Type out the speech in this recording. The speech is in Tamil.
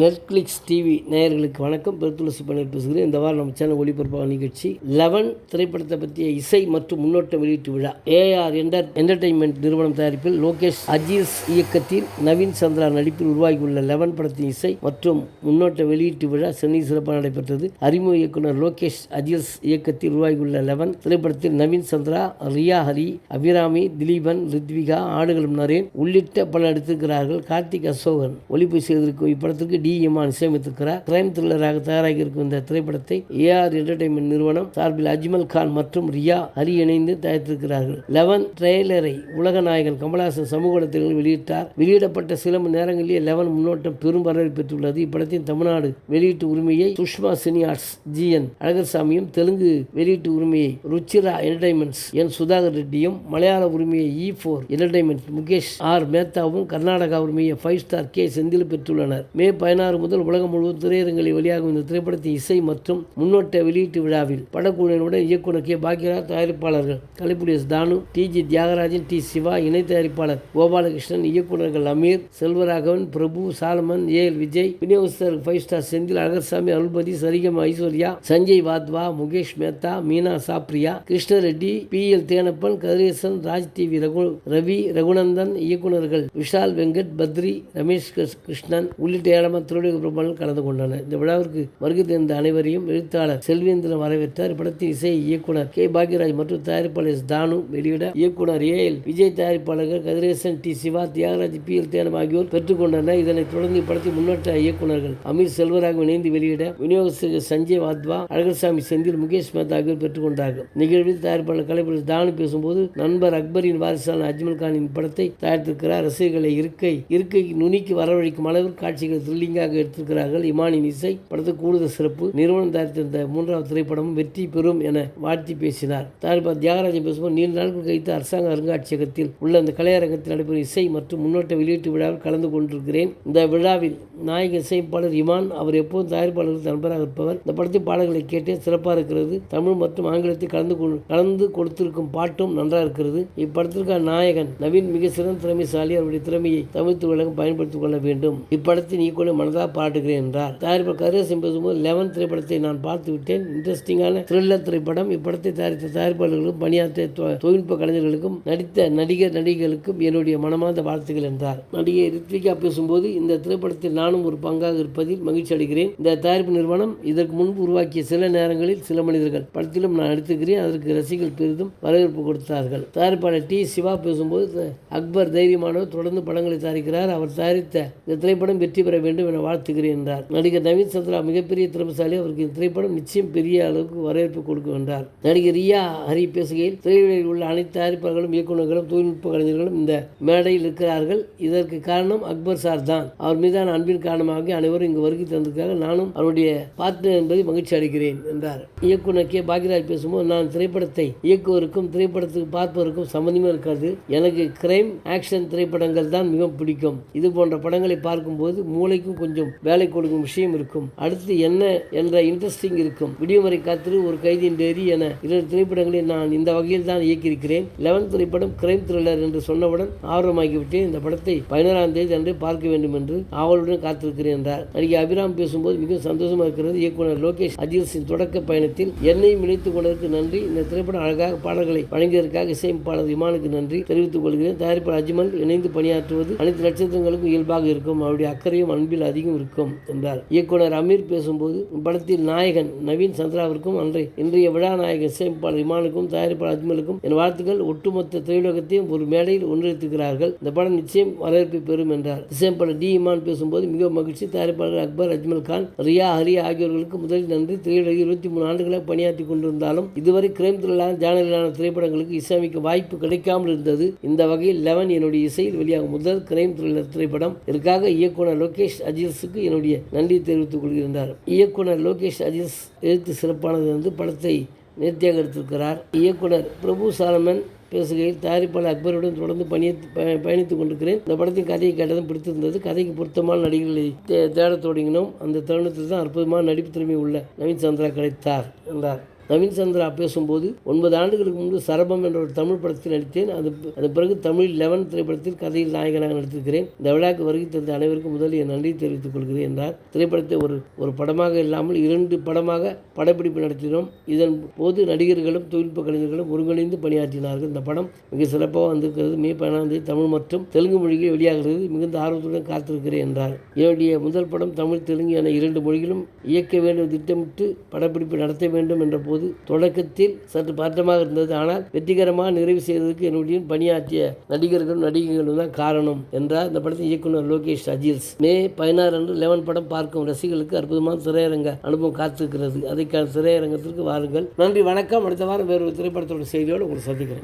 நெட்ஃப்ளிக்ஸ் டிவி நேயர்களுக்கு வணக்கம். பெருத்துளசி பன்னீர் பேசுகிறேன். இந்த வாரம் நம்ம சேனல் ஒளிபரப்பாக நிகழ்ச்சி லெவன் திரைப்படத்தை பற்றிய இசை மற்றும் முன்னோட்ட வெளியீட்டு விழா. ஏஆர் என்டர் என்டர்டைன்மெண்ட் நிறுவனம் தயாரிப்பில் லோகேஷ் அஜீஸ் இயக்கத்தில் நவீன் சந்திரா நடிப்பில் உருவாகியுள்ள லெவன் படத்தின் இசை மற்றும் முன்னோட்ட வெளியீட்டு விழா சென்னை சிறப்பாக நடைபெற்றது. அறிமுக இயக்குனர் லோகேஷ் அஜீஸ் இயக்கத்தில் உருவாகியுள்ள லெவன் திரைப்படத்தில் நவீன் சந்திரா ரியா ஹரி அபிராமி திலீபன் ரித்விகா ஆடுகளும் நரேன் உள்ளிட்ட பலர் நடித்திருக்கிறார்கள். கார்த்திக் அசோகன் ஒளிப்பு செய்திருக்கும் இப்படத்திற்கு டி. இமான் இசையமைத்திருக்கிறார் கிரைம் த்ரில்லராக தயாராகி இருக்கும் இந்த திரைப்படத்தை ஏஆர் என்டர்டைன்மெண்ட் நிறுவனம் சார்பில் அஜ்மல் கான் மற்றும் ரியா ஹரி இணைந்து தயாரித்திருக்கிறார்கள். லெவன் ட்ரெய்லரை உலக நாயகன் கமலஹாசன் சமூக வலைத்தளங்களில் வெளியிட்டார். வெளியிடப்பட்ட சில மணி நேரங்களிலே லெவன் முன்னோட்டம் பெரும் வரவேற்பு பெற்றுள்ளது. இப்படத்தின் தமிழ்நாடு வெளியீட்டு உரிமையை சுஷ்மா சினியார்ட்ஸ் ஜிஎன் அழகர்சாமியும் தெலுங்கு வெளியீட்டு உரிமையை ருச்சிரா என்டர்டைன்மெண்ட்ஸ் என் சுதாகர் ரெட்டியும் மலையாள உரிமையை E four Entertainment Mukesh R மேத்தாவும் Karnataka உரிமையை ஃபைவ் ஸ்டார் கே செந்தில் பெற்றுள்ளனர். மே பதினாறு முதல் உலகம் முழுவதும் திரையரங்களில் வெளியாகும் இந்த திரைப்படத்தின் இசை மற்றும் முன்னோட்ட வெளியீட்டு விழாவில் படக்குழுவினுடன் இயக்குனர் கே. பாக்யராஜ் தயாரிப்பாளர்கள் Kalaipuli S. Thanu T. G. Thiyagarajan T. Siva இணை தயாரிப்பாளர் கோபாலகிருஷ்ணன் இயக்குநர்கள் Ameer Selvaraghavan Prabhu Solomon A. L. Vijay விநியோகஸ்தர் five star Senthil Agarsamy Arulpathi Saregama Aishwarya Sanjay Wadhwa Mukesh Mehta Meena Chabria Krishnareddy P. L. Thenappan Kathiresan Raj TV Raghu Ravi Raghunandan இயக்குநர்கள் விஷால் வெங்கட் பத்ரி ரமேஷ் கிருஷ்ணன் உள்ளிட்ட ஏழாம் துறையுடைய பிரபலங்கள் கலந்து கொண்டனர். இந்த விழாவிற்கு வருகை தந்த அனைவரையும் எழுத்தாளர் செல்வேந்திரன் வரவேற்றார். இப்படத்தின் இசை இயக்குனர் கே. பாக்யராஜ் மற்றும் தயாரிப்பாளர் எஸ். தானு வெளியிட இயக்குனர் ஏ. எல். விஜய் தயாரிப்பாளர்கள் Kathiresan T. Siva Thiyagaraj P. L. Thenam ஆகியோர் பெற்றுக்கொண்டனர். இதனைத் தொடர்ந்து படத்தின் முன்னேற்ற இயக்குனர்கள் அமீர் செல்வராக இணைந்து வெளியிட விநியோகஸ்தர் சஞ்சய் வாத்வா அழகர்சாமி செந்தில் முகேஷ் மேத்தா ஆகியோர் பெற்றுக்கொண்டார்கள். நிகழ்வில் தயாரிப்பாளர் கலைப்புரி தானு பேசும்போது நண்பர் அக்பரின் வாரிசான அஜ்மல் கானின் படத்தை தயாரித்திருக்கிறார். ரசிகர்களை இருக்கை இருக்கை நுனிக்கு வரவழைக்கும் அளவிற்கு காட்சிகள் த்ரில்லிங்காக எடுத்திருக்கிறார்கள். இமானின் இசை படத்துக்கு கூடுதல் சிறப்பு. நிறுவனம் தயாரித்திருந்த மூன்றாவது திரைப்படமும் வெற்றி பெறும் என வாழ்த்தி பேசினார். தயாரிப்பாளர் தியாகராஜன் பேசும்போது நீண்ட நாட்கள் கழித்து அரசாங்க அருங்காட்சியகத்தில் உள்ள அந்த கலையரங்கத்தில் நடைபெறும் இசை மற்றும் முன்னோட்ட வெளியீட்டு விழாவில் கலந்து கொண்டிருக்கிறேன். இந்த விழாவில் நாயக இசையமைப்பாளர் இமான் அவர் எப்போதும் தயாரிப்பாளர்களுக்கு நண்பராக இருப்பவர். இந்த படத்தின் பாடல்களை கேட்டே சிறப்பாக இருக்கிறது. தமிழ் மற்றும் ஆங்கிலத்தில் கலந்து கலந்து கொடுத்திருக்கும் பாட்டும் நன்றாக இருக்கிறது. இப்படத்திற்கான நாயகன் நவீன் மிக சிறந்த திறமைசாலி அவருடைய திறமையை தமிழ்த்து உலகம் பயன்படுத்திக் கொள்ள வேண்டும். இப்படத்தின் ஈக்குவலை மனதாக பாட்டுகிறேன் என்றார். தயாரிப்பாளர் கருதேசன் பேசும்போது லெவன் திரைப்படத்தை நான் பார்த்து விட்டேன். இன்ட்ரெஸ்டிங்கான த்ரில்லர் திரைப்படம். இப்படத்தை தயாரித்த தயாரிப்பாளர்களுக்கும் பணியாற்றிய தொழில்நுட்ப கலைஞர்களுக்கும் நடித்த நடிகர் நடிகைகளுக்கும் என்னுடைய மனமார்ந்த வாழ்த்துக்கள் என்றார். நடிகை ரித்விகா பேசும்போது இந்த திரைப்படத்தில் நானும் ஒரு பங்காக இருப்பதில் மகிழ்ச்சி அடைகிறேன். இந்த தயாரிப்பு நிறுவனம் இதற்கு முன்பு உருவாக்கிய சில நேரங்களில் சில மனிதர்கள் படத்திலும் நான் எடுத்துக்கிறேன். அதற்கு ரசிகர்கள் பெரிதும் வரவேற்பு கொடுத்தார்கள். தயாரிப்பாளர் டி. சிவா பேசும்போது அக்பர் தைரியமானவர் தொடர்ந்து படங்களை தயாரிக்கிறார். அவர் தயாரித்த இந்த திரைப்படம் வெற்றி பெற வேண்டும் என வாழ்த்துகிறேன் என்றார். நடிகர் நவீன் சந்திரா மிகப்பெரிய திறமசாலி. அவருக்கு இந்த திரைப்படம் நிச்சயம் பெரிய அளவுக்கு வரவேற்பு கொடுக்கும் என்றார். நடிகர் ரியா ஹரி பேசுகையில் திரையுலகில் உள்ள அனைத்து தயாரிப்பாளர்களும் இயக்குநர்களும் தொழில்நுட்ப கலைஞர்களும் இந்த மேடையில் இருக்கிறார்கள். இதற்கு காரணம் அக்பர் சார் தான். அவர் மீதான அன்பின் காரணமாக அனைவரும் இங்கு வருகை தந்திருக்காங்க நானும் அவருடைய பார்ட்னர் என்பதை மகிழ்ச்சி அடைகிறேன் என்றார். இயக்குனர் கே. பாக்யராஜ் பேசும்போது நான் திரைப்படத்தை இயக்குவருக்கும் திரைப்படத்துக்கு பார்ப்பவருக்கும் சம்மந்தமே இருக்காது. எனக்கு கிரைம் ஆக்ஷன் திரைப்படங்கள் தான் மிகவும் பிடிக்கும். இது போன்ற படங்களை பார்க்கும்போது மூளைக்கும் கொஞ்சம் வேலை கொடுக்கும் விஷயம் இருக்கும். அடுத்து என்ன என்ற இன்ட்ரெஸ்டிங் இருக்கும். விடியும் காத்திரு ஒரு கைதியின் டெரி என இரண்டு திரைப்படங்களை நான் இந்த வகையில் தான் இயக்கியிருக்கிறேன். லெவன் திரைப்படம் கிரைம் த்ரில்லர் என்று சொன்னவுடன் ஆர்வமாகிவிட்டேன். இந்த படத்தை பதினோராம் தேதி அன்று பார்க்க வேண்டும் என்று ஆவலுடன் காத்திருக்கிறேன் என்றார். நடிகை அபிராம் பேசும்போது மிகவும் சந்தோஷமாக இருக்கிறது. இயக்குனர் லோகேஷ் அஜித்ஸின் தொடக்க பயணத்தில் என்னையும் இணைத்துக் கொண்டதற்கு நன்றி. இந்த திரைப்படம் அழகாக பாடல்களை வழங்கியதற்காக இசையமைப்பாளர் விமானுக்கு நன்றி. தெரிவித்துக் கொள்கிறேன். தயாரிப்பாளர் அஜ்மல் இணைந்து பணியாற்றுவது அனைத்து நட்சத்திரங்களுக்கும் இயல்பாக இருக்கும். அவருடைய அக்கறையும் அன்பில் அதிகம் இருக்கும் என்றார். இயக்குனர் அமீர் பேசும்போது படத்தில் நாயகன் நவீன் சந்திராவிற்கும் அன்றை இன்றைய விழா நாயகன் இசையமைப்பாளர் இமானுக்கும் தயாரிப்பாளர் அஜ்மலுக்கும் என் வாழ்த்துக்கள். ஒட்டுமொத்த திரையுலகத்தையும் ஒரு மேடையில் ஒன்றிணைத்துக்கிறார்கள் இந்த படம் நிச்சயம் வரவேற்பை பெறும் என்றார். இசையமைப்பாளர் டி. இமான் பேசும்போது மிக மகிழ்ச்சி. தயாரிப்பாளர் அக்பர் அஜ்மல் கான் ரியா ஹரி ஆகியோர்களுக்கு முதலில் நன்றி. திரையுலகில் இருபத்தி மூணு ஆண்டுகளாக பணியாற்றி கொண்டிருந்தாலும் இதுவரை கிரைம் த்ரில்லான ஜானலான திரைப்படங்களுக்கு இசையமைக்க வாய்ப்பு கிடைக்காமல் இருந்தது. இந்த வகையில் லெவன் என்னுடைய இசையில் வெளியாகும் முதல் கிரைம் த்ரில்லர் திரைப்படம். இதற்காக இயக்குனர் லோகேஷ் அஜிஸுக்கு என்னுடைய நன்றி தெரிவித்துக் கொள்கின்றார். இயக்குனர் லோகேஷ் அஜிஸ் எழுத்து சிறப்பானது வந்து படத்தை நேர்த்தியாக எடுத்திருக்கிறார். இயக்குனர் பிரபு சாலமன் பேசுகையில் தயாரிப்பாளர் அக்பருடன் தொடர்ந்து பணிய ப- பயணித்துக் கொண்டிருக்கிறேன். இந்த படத்தின் கதையை கேட்டதும் பிடித்திருந்தது. கதைக்கு பொருத்தமான நடிகர்களை தே- தேடத் தொடங்கினோம். அந்த தருணத்தில் தான் அற்புதமான நடிப்பு திறமை உள்ள நவீன் சந்திரா கிடைத்தார் என்றார். நவீன் சந்திரா பேசும்போது ஒன்பது ஆண்டுகளுக்கு முன்பு சரபம் என்ற ஒரு தமிழ் படத்தில் நடித்தேன். அது அது பிறகு தமிழ் லெவன் திரைப்படத்தில் கதையில் நாயகனாக நடித்திருக்கிறேன். இந்த விழாக்கு வருகை தந்த அனைவருக்கும் முதல் என் நன்றி தெரிவித்துக் கொள்கிறேன் என்றார். திரைப்படத்தை ஒரு ஒரு படமாக இல்லாமல் இரண்டு படமாக படப்பிடிப்பு நடத்தினோம் இதன் போது நடிகர்களும் தொழில்நுட்ப கலைஞர்களும் ஒருங்கிணைந்து பணியாற்றினார்கள். இந்த படம் மிக சிறப்பாக வந்திருக்கிறது. மே பதினாம் தேதி தமிழ் மற்றும் தெலுங்கு மொழியில் வெளியாகிறது. மிகுந்த ஆர்வத்துடன் காத்திருக்கிறேன் என்றார். என்னுடைய முதல் படம் தமிழ் தெலுங்கு என இரண்டு மொழிகளும் இயக்க வேண்டும் திட்டமிட்டு படப்பிடிப்பு நடத்த வேண்டும் என்ற போது தொடக்கத்தில் சற்று பதட்டமாக இருந்தது. ஆனால் வெற்றிகரமாக நிறைவு செய்வதற்கு என்னுடைய பணியாற்றிய நடிகர்களும் நடிகைகளும் தான் காரணம் என்றார் இந்த படத்தின் இயக்குனர் லோகேஷ் அஜில்ஸ். மே பதினாறு அன்று லெவன் படம் பார்க்கும் ரசிகர்களுக்கு அற்புதமான திரையரங்க அனுபவம் காத்திருக்கிறது. அதைக்கான திரையரங்கத்திற்கு வாருங்கள். நன்றி வணக்கம். அடுத்த வாரம் வேறு ஒரு திரைப்படத்தோட செய்தியோடு உங்களை சந்திக்கிறேன்.